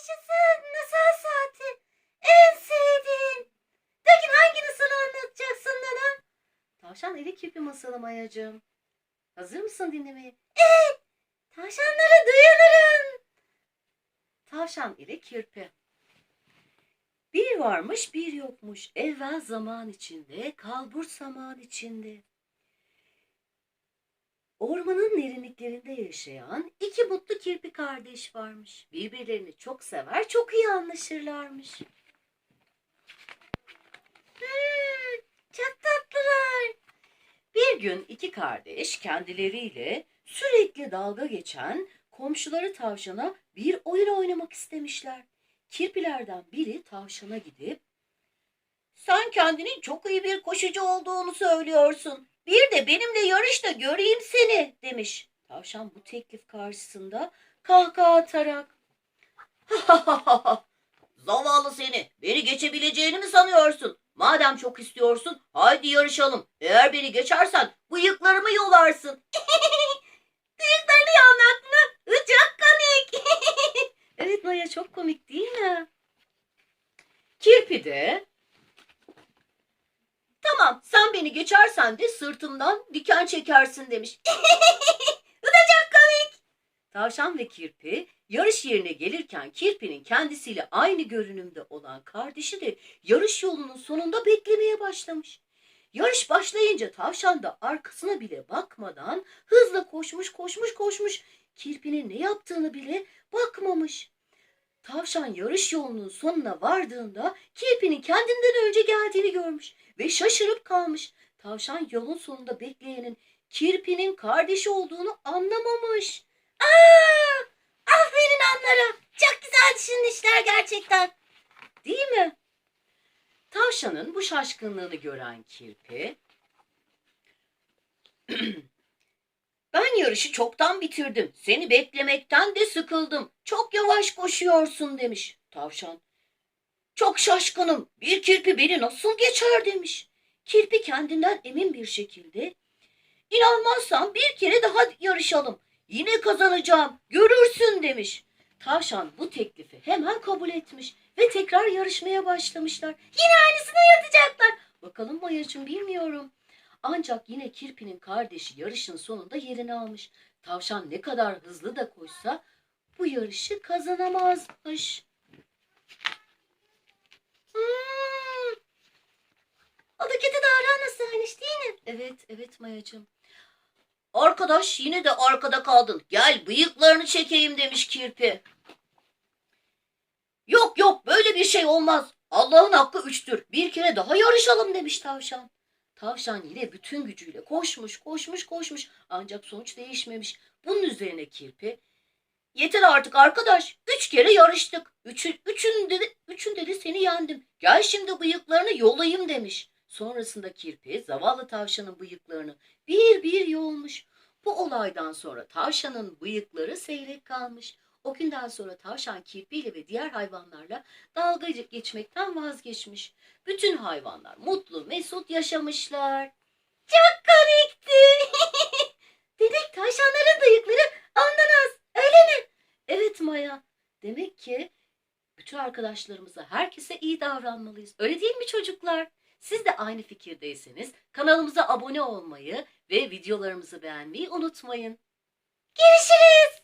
Yaşasın masal saati. En sevdiğim. Peki hangi masalı anlatacaksın bana? Tavşan eli kirpi masalı Mayacığım. Hazır mısın dinlemeye? Tavşanları duyulurum. Tavşan ile kirpi. Bir varmış bir yokmuş evvel zaman içinde kalbur zaman içinde. Ormanın derinliklerinde yaşayan iki mutlu kirpi kardeş varmış. Birbirlerini çok sever, çok iyi anlaşırlarmış. Hmm, çok tatlılar. Bir gün iki kardeş kendileriyle sürekli dalga geçen komşuları tavşana bir oyun oynamak istemişler. Kirpilerden biri tavşana gidip sen kendinin çok iyi bir koşucu olduğunu söylüyorsun. Bir de benimle yarışta göreyim seni demiş. Tavşan bu teklif karşısında kahkaha atarak Zavallı seni. Beni geçebileceğini mi sanıyorsun? Madem çok istiyorsun, haydi yarışalım. Eğer beni geçersen bıyıklarımı yolarsın. Bıyıklarını yolmak mı? Çok komik. Evet Maya çok komik değil mi? Kirpi de Tamam sen beni geçersen de sırtımdan diken çekersin demiş. Bu da çok komik. Tavşan ve kirpi yarış yerine gelirken kirpinin kendisiyle aynı görünümde olan kardeşi de yarış yolunun sonunda beklemeye başlamış. Yarış başlayınca tavşan da arkasına bile bakmadan hızla koşmuş koşmuş koşmuş. Kirpinin ne yaptığını bile bakmamış. Tavşan yarış yolunun sonuna vardığında kirpinin kendinden önce geldiğini görmüş ve şaşırıp kalmış. Tavşan yolun sonunda bekleyenin kirpinin kardeşi olduğunu anlamamış. Aa, aferin onlara. Çok güzel düşünmüşler gerçekten. Değil mi? Tavşanın bu şaşkınlığını gören kirpi Ben yarışı çoktan bitirdim. Seni beklemekten de sıkıldım. Çok yavaş koşuyorsun demiş. Tavşan Çok şaşkınım. Bir kirpi beni nasıl geçer demiş. Kirpi kendinden emin bir şekilde İnanmazsan bir kere daha yarışalım. Yine kazanacağım. Görürsün demiş. Tavşan bu teklifi hemen kabul etmiş ve tekrar yarışmaya başlamışlar. Yine aynısını yapacaklar. Bakalım Mayacığım bilmiyorum. Ancak yine Kirpi'nin kardeşi yarışın sonunda yerini almış. Tavşan ne kadar hızlı da koşsa bu yarışı kazanamazmış. Hmm. O da kötü davranmasaymış değil mi? Evet, evet Mayacığım. Arkadaş yine de arkada kaldın. Gel bıyıklarını çekeyim demiş kirpi. Yok yok böyle bir şey olmaz. Allah'ın hakkı üçtür. Bir kere daha yarışalım demiş tavşan. Tavşan yine bütün gücüyle koşmuş koşmuş koşmuş ancak sonuç değişmemiş. Bunun üzerine kirpi Yeter artık arkadaş. Üç kere yarıştık. Üçün, üçünde, de, üçünde de seni yendim. Gel şimdi bıyıklarını yolayım demiş. Sonrasında kirpi zavallı tavşanın bıyıklarını bir bir yolmuş. Bu olaydan sonra tavşanın bıyıkları seyrek kalmış. O günden sonra tavşan kirpiyle ve diğer hayvanlarla dalga geçmekten vazgeçmiş. Bütün hayvanlar mutlu mesut yaşamışlar. Çok komikti. Demek tavşanların bıyıkları ondan az. Öyle mi? Evet Maya. Demek ki bütün arkadaşlarımıza, herkese iyi davranmalıyız. Öyle değil mi çocuklar? Siz de aynı fikirdeyseniz kanalımıza abone olmayı ve videolarımızı beğenmeyi unutmayın. Görüşürüz.